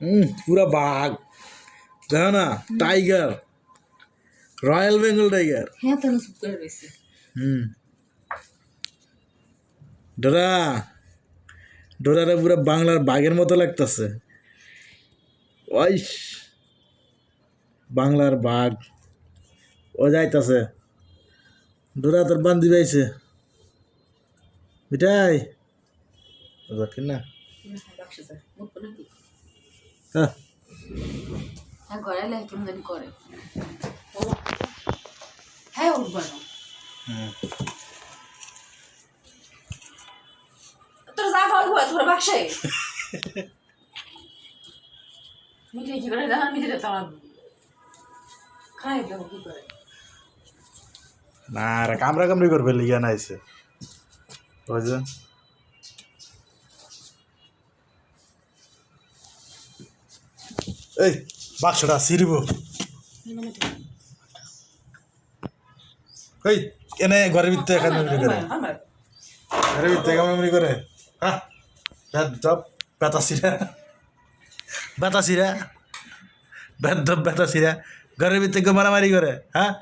হুম পুরা বাঘ। দেখো না টাইগার রয়্যাল বেঙ্গল টাইগার হ্যাঁ তো চুপ করে রয়েছে। হুম। ডোরা ডোরারে পুরো বাংলার বাঘের মতো লাগতেছে। ওইস বাংলার বাঘ। ও যাইতাছে। ডোরা তোর বান্ধি পাইছে। মিঠাই। না হ্যাঁ হ্যাঁ কেমন জানি করে। হ্যাঁ উঠবো না তোর যা খাওয়া খাওয়া তোর বাক্সে। মিঠে কি করে দেখা মিঠে তোমার খাই দেবো কি করে। না রে কামড়া কামড়ি করবে লিগা নাইছে। ওই এই, বাক্সটা সিরিব এই, এনে ঘরের ভিতরে এখানে মেমরি করে। ঘরের ভিতরে এখানে মেমরি করে। হ্যাঁ জব বেতা সিরা বেতা সিরা বেদ বেতা সিরা ঘরের ভিতরে মারামারি করে। হ্যাঁ